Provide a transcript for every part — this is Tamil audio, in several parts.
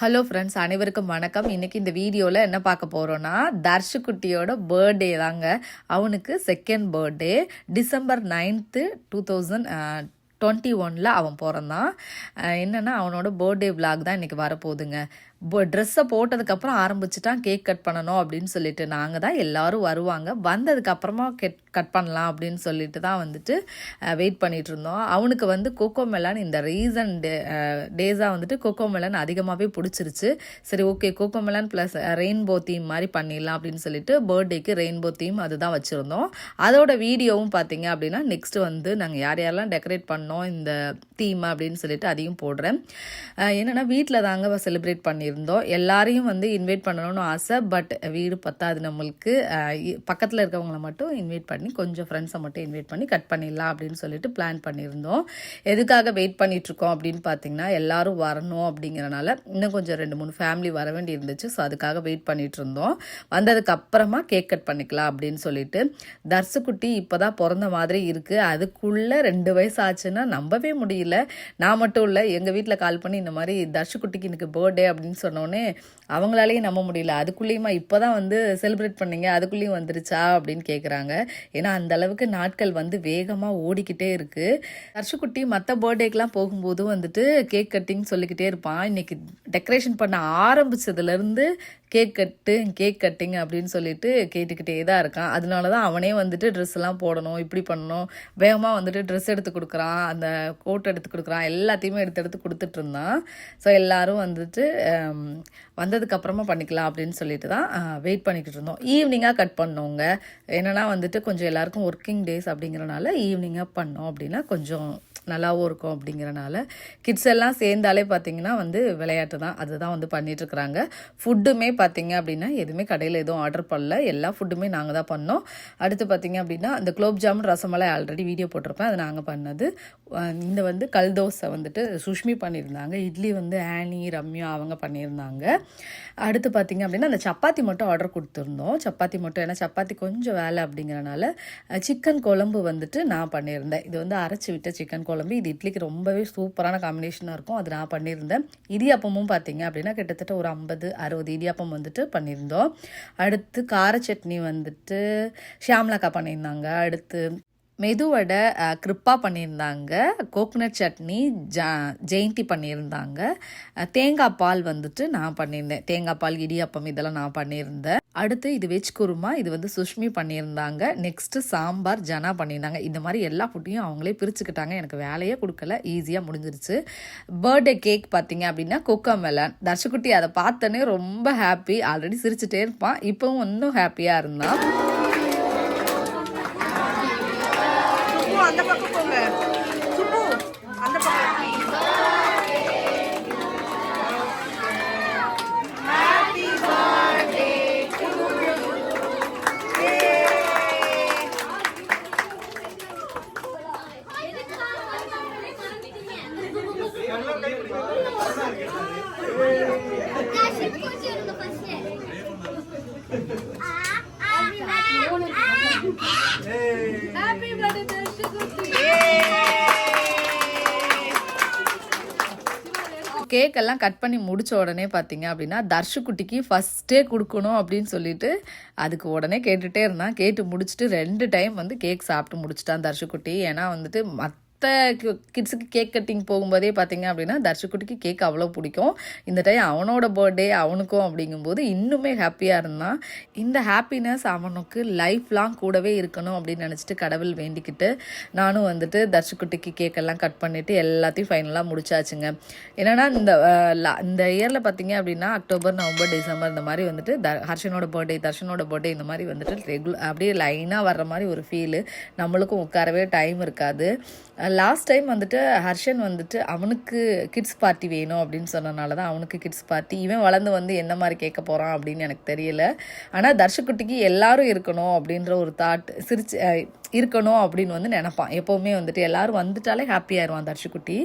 ஹலோ ஃப்ரெண்ட்ஸ் அனைவருக்கும் வணக்கம். இன்னைக்கு இந்த வீடியோவில் என்ன பார்க்க போகிறோன்னா தர்ஷுக்குட்டியோட பர்த்டே தாங்க. அவனுக்கு second birthday December ninth two thousand twenty ஒனில் அவன் பிறந்தான். என்னென்னா அவனோட பர்த்டே vlog தான் இன்றைக்கி வரப்போகுதுங்க. ட்ரெஸ்ஸை போட்டதுக்கப்புறம் ஆரம்பிச்சிட்டான் கேக் கட் பண்ணணும் அப்படின்னு சொல்லிட்டு நாங்கள் தான் எல்லாரும் வருவாங்க. வந்ததுக்கப்புறமா கெட் கட் பண்ணலாம் அப்படின்னு சொல்லிட்டு தான் வந்துட்டு வெயிட் பண்ணிட்டு இருந்தோம். அவனுக்கு வந்து கோகோ மெலான் இந்த ரீசன் டே டேஸாக வந்துட்டு கோகோ மெலான் அதிகமாகவே பிடிச்சிருச்சு. சரி okay cocoa melon plus rainbow theme மாதிரி பண்ணிடலாம் அப்படின்னு சொல்லிட்டு பர்த்டேக்கு ரெயின்போ தீம் அதுதான் வச்சுருந்தோம். அதோட வீடியோவும் பார்த்தீங்க அப்படின்னா நெக்ஸ்ட்டு வந்து நாங்கள் யார் யாரெல்லாம் டெக்கரேட் பண்ணோம் இந்த தீம் அப்படின்னு சொல்லிட்டு அதையும் போடுறேன். என்னென்னா வீட்டில் தாங்க செலிப்ரேட் இருந்தோம். எல்லாரையும் வந்து இன்வைட் பண்ணணும்னு ஆசை. பட் வீடு பத்தாது நம்மளுக்கு. பக்கத்தில் இருக்கவங்கள மட்டும் இன்வைட் பண்ணி கொஞ்சம் ஃப்ரெண்ட்ஸை மட்டும் இன்வைட் பண்ணி கட் பண்ணிடலாம் அப்படின்னு சொல்லிட்டு பிளான் பண்ணியிருந்தோம். எதுக்காக வெயிட் பண்ணிகிட்ருக்கோம் அப்படின்னு பார்த்தீங்கன்னா எல்லாரும் வரணும் அப்படிங்கிறனால இன்னும் கொஞ்சம் ரெண்டு மூணு ஃபேமிலி வர வேண்டி இருந்துச்சு. ஸோ அதுக்காக வெயிட் பண்ணிகிட்டு இருந்தோம் வந்ததுக்கு அப்புறமா கேக் கட் பண்ணிக்கலாம் அப்படின்னு சொல்லிட்டு தர்சுக்குட்டி இப்போதான் பிறந்த மாதிரி இருக்குது அதுக்குள்ளே ரெண்டு வயசு ஆச்சுன்னா நம்பவே முடியல. நான் மட்டும் இல்லை எங்கள் வீட்டில் கால் பண்ணி இந்த மாதிரி தர்ஷுக்குட்டிக்கு எனக்கு பர்த்டே அப்படின்னு சொன்னோடனே அவங்களாலேயும் நம்ப முடியல. அதுக்குள்ளேயுமா இப்போ தான் வந்து செலிப்ரேட் பண்ணீங்க? அதுக்குள்ளேயும் வந்துருச்சா? அப்படின்னு கேட்குறாங்க ஏன்னா அந்த அளவுக்கு நாட்கள் வந்து வேகமாக ஓடிக்கிட்டே இருக்குது ஹர்ஷுக்குட்டி மற்ற பர்த்டேக்கெலாம் போகும்போதும் வந்துட்டு கேக் கட்டிங் சொல்லிக்கிட்டே இருப்பான். இன்றைக்கி டெக்கரேஷன் பண்ண ஆரம்பிச்சதுலேருந்து கேக் கட்டு கேக் கட்டிங் அப்படின்னு சொல்லிட்டு கேட்டுக்கிட்டே தான் இருக்கான். அதனால தான் அவனே வந்துட்டு ட்ரெஸ் எல்லாம் போடணும் இப்படி பண்ணணும். வேகமாக வந்துட்டு ட்ரெஸ் எடுத்து கொடுக்குறான். அந்த கோட் எடுத்து கொடுக்குறான். எல்லாத்தையுமே எடுத்து எடுத்து கொடுத்துட்டு இருந்தான். ஸோ எல்லோரும் வந்துட்டு வந்ததுக்கப்புறமா பண்ணிக்கலாம் அப்படின்னு சொல்லிட்டு தான் வெயிட் பண்ணிக்கிட்டு இருந்தோம். ஈவினிங்காக கட் பண்ணோங்க. என்னன்னா வந்துட்டு கொஞ்சம் எல்லாருக்கும் ஒர்க்கிங் டேஸ் அப்படிங்கிறனால ஈவினிங்காக பண்ணோம் அப்படின்னா கொஞ்சம் நல்லாவும் இருக்கும் அப்படிங்கிறனால கிட்ஸ் எல்லாம் சேர்ந்தாலே பார்த்தீங்கன்னா வந்து விளையாட்டு தான். அதுதான் வந்து பண்ணிகிட்ருக்குறாங்க ஃபுட்டுமே பார்த்தீங்க அப்படின்னா எதுவுமே கடையில் எதுவும் ஆர்டர் பண்ணல. எல்லா ஃபுட்டுமே நாங்கள் தான் பண்ணோம். அடுத்து பார்த்தீங்க அப்படின்னா அந்த குலோப் ஜாமுன் ரசமலாய் ஆல்ரெடி வீடியோ போட்டிருப்பேன். அது நாங்கள் பண்ணது. இந்த வந்து கல் தோசை வந்துட்டு சுஷ்மி பண்ணியிருந்தாங்க. இட்லி வந்து ஆனி ரம்யா அவங்க பண்ணியிருந்தாங்க. அடுத்து பார்த்தீங்க அப்படின்னா அந்த சப்பாத்தி மட்டும் ஆர்டர் கொடுத்துருந்தோம். சப்பாத்தி மட்டும் ஏன்னா சப்பாத்தி கொஞ்சம் வேலை அப்படிங்கிறனால சிக்கன் குழம்பு வந்துட்டு நான் பண்ணியிருந்தேன். இது வந்து அரைச்சி விட்ட சிக்கன் குழம்பு. இது இட்லிக்கு ரொம்பவே சூப்பரான காம்பினேஷனாக இருக்கும். அது நான் பண்ணியிருந்தேன். இடியாப்பமும் பார்த்தீங்க அப்படின்னா கிட்டத்தட்ட ஒரு ஐம்பது அறுபது இடியாப்பம் வந்துட்டு பண்ணியிருந்தோம். அடுத்து கார சட்னி வந்துட்டு ஷியாம்லாக்கா பண்ணியிருந்தாங்க. அடுத்து மெதுவடை அஹ், கிருப்பா பண்ணியிருந்தாங்க. கோகனட் சட்னி ஜா ஜெயந்தி பண்ணியிருந்தாங்க. தேங்காய் பால் வந்துட்டு நான் பண்ணியிருந்தேன். தேங்காய் பால் இடியாப்பம் இதெல்லாம் நான் பண்ணியிருந்தேன். அடுத்து இது வெஜ் குருமா இது வந்து சுஷ்மி பண்ணியிருந்தாங்க. நெக்ஸ்ட்டு சாம்பார் ஜனா பண்ணியிருந்தாங்க. இந்த மாதிரி எல்லா ஃபுட்டையும் அவங்களே பிரிச்சுக்கிட்டாங்க. எனக்கு வேலையே கொடுக்கல. ஈஸியாக முடிஞ்சிருச்சு. பர்த்டே கேக் பார்த்தீங்க அப்படின்னா கொக்கோ மெலன் தர்ஷகுட்டி அதை பார்த்தோன்னே ரொம்ப ஹாப்பி ஆல்ரெடி சிரிச்சுட்டே இருப்பான். இப்போவும் இன்னும் ஹாப்பியாக இருந்தான். அந்த பக்கம் போங்க. கேக் எல்லாம் கட் பண்ணி முடிச்ச உடனே பார்த்தீங்க அப்படின்னா தர்ஷுக்குட்டிக்கு ஃபஸ்ட்டே கொடுக்கணும் அப்படின்னு சொல்லிட்டு அதுக்கு உடனே கேட்டுகிட்டே இருந்தான். கேட்டு முடிச்சுட்டு ரெண்டு டைம் வந்து கேக் சாப்பிட்டு முடிச்சிட்டான் தர்ஷுக்குட்டி ஏன்னா வந்துட்டு மற்ற கிட்ஸுக்கு கேக் கட்டிங் போகும்போதே பார்த்தீங்க அப்படின்னா தர்ஷுக்குட்டிக்கு கேக் அவ்வளோ பிடிக்கும். இந்த டைம் அவனோட பர்த்டே அவனுக்கும் அப்படிங்கும்போது இன்னுமே ஹாப்பியாக இருந்தான் இந்த ஹாப்பினஸ் அவனுக்கு லைஃப் லாங் கூடவே இருக்கணும் அப்படின்னு நினச்சிட்டு கடவுள் வேண்டிக்கிட்டு நானும் வந்துட்டு தர்ஷுக்குட்டிக்கு கேக்கெல்லாம் கட் பண்ணிவிட்டு எல்லாத்தையும் ஃபைனலாக முடிச்சாச்சுங்க. என்னென்னா இந்த இந்த இயரில் பார்த்தீங்க அப்படின்னா அக்டோபர் நவம்பர் டிசம்பர் இந்த மாதிரி வந்துட்டு த ஹர்ஷனோட பர்த்டே தர்ஷனோட பர்த்டே இந்த மாதிரி வந்துட்டு ரெகுலர் அப்படியே லைனாக வர்ற மாதிரி ஒரு ஃபீலு நம்மளுக்கும் உட்காரவே டைம் இருக்காது. லாஸ்ட் டைம் வந்துட்டு ஹர்ஷன் வந்துட்டு அவனுக்கு கிட்ஸ் பார்ட்டி வேணும் அப்படின்னு சொன்னனால தான் அவனுக்கு கிட்ஸ் பார்ட்டி இவன் வளர்ந்து வந்து என்ன மாதிரி கேட்க போகிறான் அப்படின்னு எனக்கு தெரியல. ஆனால் தர்ஷக்குட்டிக்கு எல்லாரும் இருக்கணும் அப்படின்ற ஒரு தாட் சிரிச்சு இருக்கணும் அப்படின்னு வந்து நினப்பான். எப்போவுமே வந்துட்டு எல்லாரும் வந்துட்டாலே ஹாப்பி ஆயிடுவான் தர்ஷக்குட்டி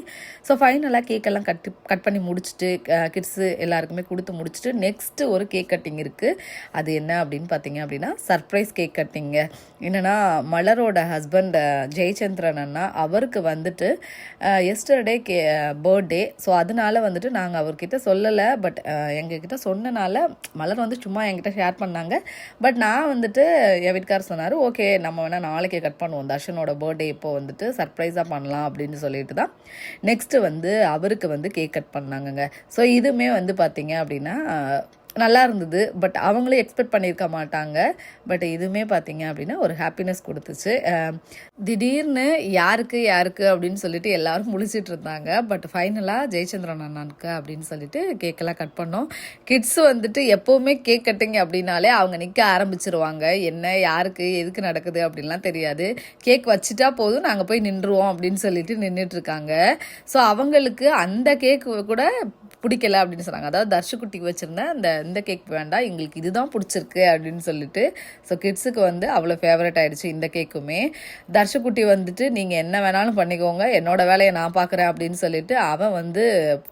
ஸோ ஃபைனலாக கேக்கெல்லாம் கட் கட் பண்ணி முடிச்சுட்டு கிட்ஸு எல்லாருக்குமே கொடுத்து முடிச்சுட்டு நெக்ஸ்ட்டு ஒரு கேக் கட்டிங் இருக்குது அது என்ன அப்படின்னு பார்த்தீங்க அப்படின்னா சர்ப்ரைஸ் கேக் கட்டிங்க என்னென்னா மலரோட ஹஸ்பண்ட் ஜெயச்சந்திரன் அண்ணா அவருக்கு அவருக்கு வந்துட்டு எஸ்டர்டே கே பர்த்டே ஸோ அதனால வந்துட்டு நாங்கள் அவர்கிட்ட சொல்லலை. பட் எங்ககிட்ட சொன்னனால மலர் வந்து சும்மா என்கிட்ட ஷேர் பண்ணாங்க. பட் நான் வந்துட்டு என் வீட்டுக்கார் சொன்னார் ஓகே நம்ம வேணால் நாளைக்கே கட் பண்ணுவோம். தர்ஷனோட பர்த்டே இப்போ வந்துட்டு சர்ப்ரைஸாக பண்ணலாம் அப்படின்னு சொல்லிட்டு தான் நெக்ஸ்ட்டு வந்து அவருக்கு வந்து கேக் கட் பண்ணாங்கங்க. ஸோ இதுவுமே வந்து பார்த்தீங்க அப்படின்னா நல்லா இருந்தது. பட் அவங்களே எக்ஸ்பெக்ட் பண்ணியிருக்க மாட்டாங்க. பட் இதுவுமே பார்த்தீங்க அப்படின்னா ஒரு ஹாப்பினஸ் கொடுத்துச்சு. திடீர்னு யாருக்கு யாருக்கு அப்படின்னு சொல்லிட்டு எல்லாரும் முழிச்சிட்டு இருந்தாங்க. பட் ஃபைனலாக ஜெயச்சந்திரன் அண்ணனுக்கு அப்படின்னு சொல்லிட்டு கேக்கெல்லாம் கட் பண்ணோம். கிட்ஸ் வந்துட்டு எப்போவுமே கேக் கட்டிங் அப்படின்னாலே அவங்க நிற்க ஆரம்பிச்சிருவாங்க. என்ன யாருக்கு எதுக்கு நடக்குது அப்படின்லாம் தெரியாது. கேக் வச்சுட்டா போதும் நாங்கள் போய் நின்றுவோம் அப்படின்னு சொல்லிட்டு நின்றுட்டு இருக்காங்க. ஸோ அவங்களுக்கு அந்த கேக் கூட பிடிக்கல அப்படின்னு சொன்னாங்க. அதாவது தர்ஷுக்குட்டிக்கு வச்சுருந்த அந்த இந்த கேக் வேண்டாம் எங்களுக்கு இதுதான் பிடிச்சிருக்கு அப்படின்னு சொல்லிட்டு ஸோ கிட்ஸுக்கு வந்து அவ்வளோ ஃபேவரட் ஆயிடுச்சு இந்த கேக்குமே தர்ஷக்குட்டி வந்துட்டு நீங்கள் என்ன வேணாலும் பண்ணிக்கோங்க என்னோட வேலையை நான் பார்க்குறேன் அப்படின்னு சொல்லிட்டு அவன் வந்து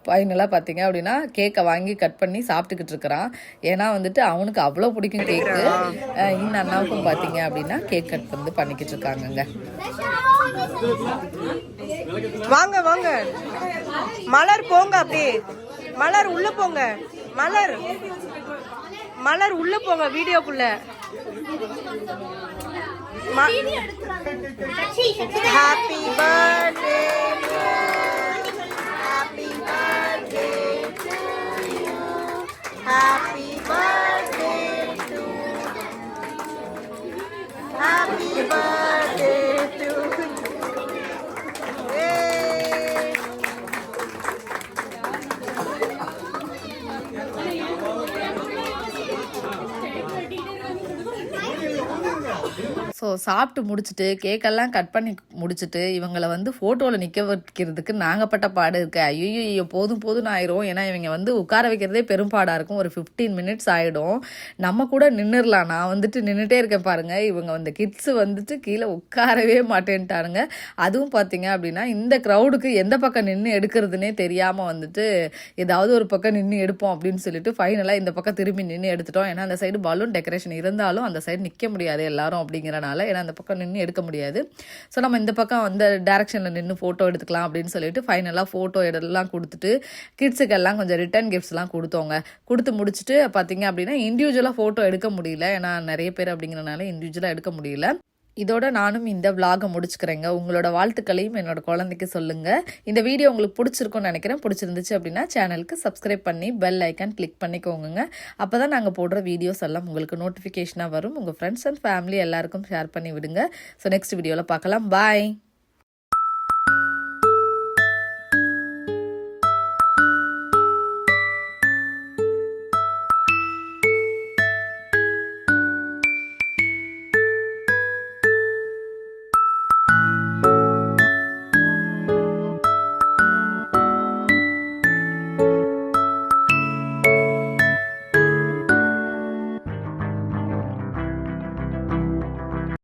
ஃபைனலாக பார்த்தீங்க அப்படின்னா கேக்கை வாங்கி கட் பண்ணி சாப்பிட்டுக்கிட்டு இருக்கிறான். ஏன்னா வந்துட்டு அவனுக்கு அவ்வளோ பிடிக்கும் கேக்கு இன்னும் அண்ணாவுக்கும் பார்த்தீங்க அப்படின்னா கேக் கட் வந்து பண்ணிக்கிட்டு இருக்காங்கங்க. வாங்க வாங்க. மலர் போங்க அப்படியே. மலர் உள்ள போங்க. மலர். மலர் உள்ள போங்க வீடியோக்குள்ள happy birthday happy birthday happy so சாப்பிட்டு முடிச்சுட்டு கேக்கெல்லாம் கட் பண்ணி முடிச்சுட்டு இவங்களை வந்து ஃபோட்டோவில் நிற்க வைக்கிறதுக்கு நாங்கள் பட்ட பாடு இருக்கு. ஐயோ ஐயோ போதும் போதும் ஆயிரும். ஏன்னா இவங்க வந்து உட்கார வைக்கிறதே பெரும்பாடாக இருக்கும். ஒரு ஃபிஃப்டீன் மினிட்ஸ் ஆகிடும் நம்ம கூட நின்றுடலாம் நான் வந்துட்டு நின்றுட்டே இருக்கேன் பாருங்க. இவங்க வந்து கிட்ஸு வந்துட்டு கீழே உட்காரவே மாட்டேன்ட்டாருங்க அதுவும் பார்த்தீங்க அப்படின்னா இந்த க்ரௌடுக்கு எந்த பக்கம் நின்று எடுக்கிறதுனே தெரியாமல் வந்துட்டு ஏதாவது ஒரு பக்கம் நின்று எடுப்போம் அப்படின்னு சொல்லிட்டு ஃபைனலாக இந்த பக்கம் திரும்பி நின்று எடுத்துட்டோம். ஏன்னா அந்த சைடு பலூன் டெக்கரேஷன் இருந்தாலும் அந்த சைடு நிற்க முடியாது எல்லாரும் அப்படிங்கிறனால ஏன்னா அந்த பக்கம் நின்று எடுக்க முடியாது. ஸோ நம்ம இந்த பக்கம் அந்த டேரக்ஷனில் நின்று ஃபோட்டோ எடுத்துக்கலாம் அப்படின்னு சொல்லிட்டு ஃபைனலாக ஃபோட்டோ எல்லாம் கொடுத்துட்டு கிட்ஸுக்கெல்லாம் கொஞ்சம் ரிட்டர்ன் கிஃப்ட்ஸ்லாம் கொடுத்தோங்க. கொடுத்து முடிச்சுட்டு பார்த்தீங்க அப்படின்னா இண்டிவிஜுவலாக ஃபோட்டோ எடுக்க முடியல. ஏன்னா நிறைய பேர் அப்படிங்கிறனால இண்டிவிஜுவலாக எடுக்க முடியல. இதோட நானும் இந்த விலாகை முடிச்சுக்கிறேங்க. உங்களோட வாழ்த்துக்களையும் என்னோட குழந்தைக்கு சொல்லுங்கள் இந்த வீடியோ உங்களுக்கு பிடிச்சிருக்கும்னு நினைக்கிறேன். பிடிச்சிருந்துச்சு அப்படின்னா சேனலுக்கு சப்ஸ்கிரைப் பண்ணி பெல் ஐக்கான் கிளிக் பண்ணிக்கோங்க அப்போ தான் நாங்கள் போடுற வீடியோஸ் எல்லாம் உங்களுக்கு நோட்டிஃபிகேஷனாக வரும். உங்கள் ஃப்ரெண்ட்ஸ் அண்ட் ஃபேமிலி எல்லாருக்கும் ஷேர் பண்ணி விடுங்க. ஸோ நெக்ஸ்ட் வீடியோவில் பார்க்கலாம். பாய்